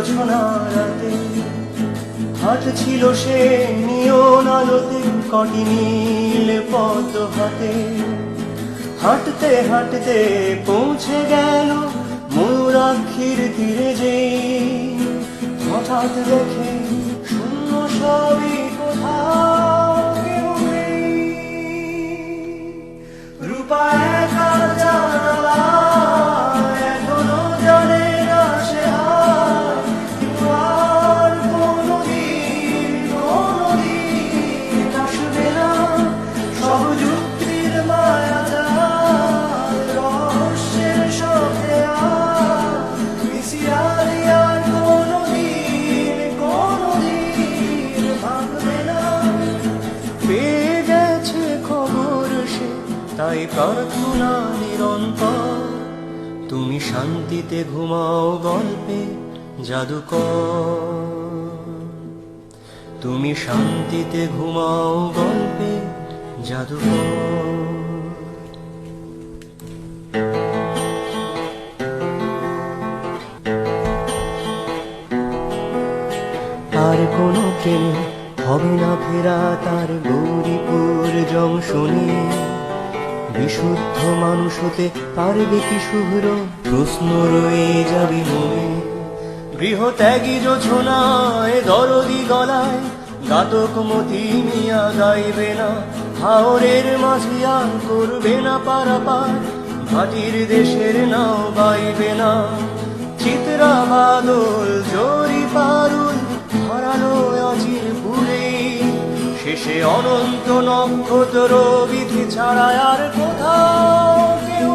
জোছনা রাতে ছিল সে নিয়ন আলোতে কটি নীল পদ হাতে। হাঁটতে হাঁটতে পৌঁছে গেল ময়ূরাক্ষীর তীরে যে হঠাৎ দেখে শূন্য সবই কোথাও প্রার্থনা নিরন্তর। তুমি শান্তিতে ঘুমাও গল্পে জাদুকর। তুমি শান্তিতে ঘুমাও গল্পে জাদুকর। আর কোনো ট্রেন হবে না ফেরা তার গৌরীপুর জংশনে। বিশুদ্ধ মানুষ হতে পারবে কি শুভ্র? প্রশ্ন রয়ে যাবে মনে। গৃহত্যাগী যোছনায়, দরদি গলায় গাতক মতি মিয়া গাইবে না। হাওরের মাঝি আর করবে না পারাপার। ভাটির দেশের নাও বাইবে না। চিত্রা বাদল, জরি পারুল শেষে অনন্ত নক্ষত্র বিধি ছাড়া আর কোথাও কেউ।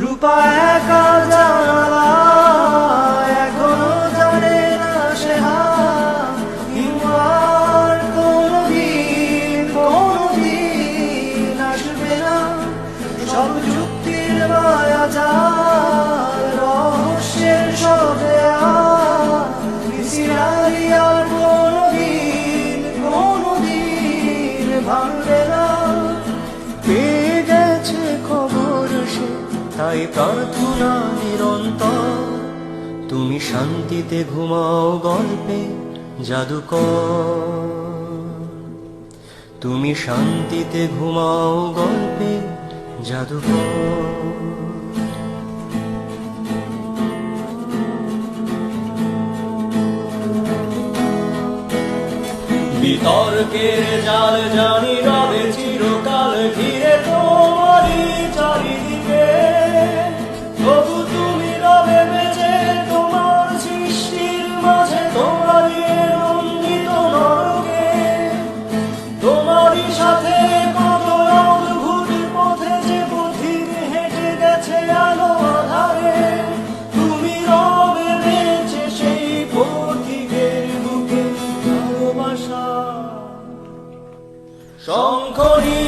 রূপা একা জানালা এখনও জানে না সে হার, কোনোদিন, কোনোদিন আসবে না সব যুক্তির মায়া জাল, রহস্যের সবে তাই প্রার্থনা নিরন্তর। তুমি শান্তিতে ঘুমাও গল্পে জাদুকর। তুমি শান্তিতে ঘুমাও গল্পে জাদুকর। বিতর্কের জাল জানি রবে চিরকাল তোমারই সাথে কত অদ্ভুত পথে যে পথির হেঁটে গেছে আলো আধারে, তুমি রবে বেঁচে সেই পথিকের বুকে ভালোবাসা। শঙ্খনী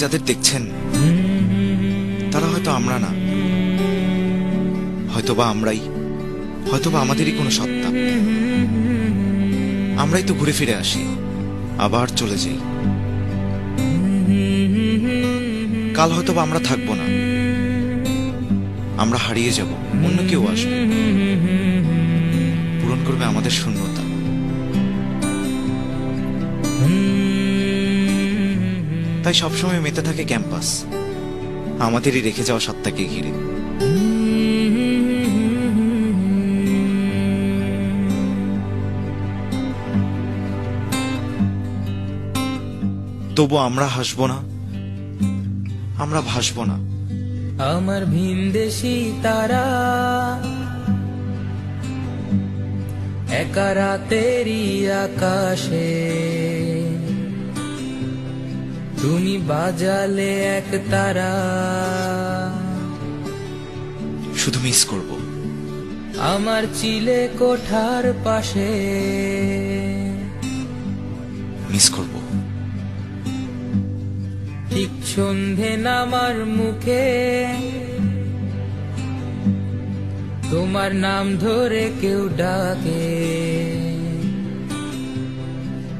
যাদের দেখছেন, তারা হয়তো আমরা না। হয়তোবা আমরাই, হয়তোবা আমাদেরই কোনো সত্তা। আমরাই তো ঘুরে ফিরে আসি, আবার চলে যাই। কাল হয়তোবা আমরা থাকব না। আমরা হারিয়ে যাব, অন্য কেউ আসবে। পূরণ করবে আমাদের শূন্যতা। তাই সবসময় মেতে থাকে ক্যাম্পাস। আমাদেরই রেখে যাওয়া সত্তাকে ঘিরে। তবু আমরা হাসবো না। আমরা ভাসবো না। আমার ভিনদেশি তারা একা রাতেরই আকাশে। তুমি বাজালে এক তারা। শুধু মিস করব। আমার চিলে কোঠার পাশে। মিস করব। ঠিক সন্ধে নামার মুখে তোমার নাম ধরে কেউ ডাকে।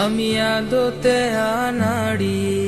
আমি আদতে আনাড়ি।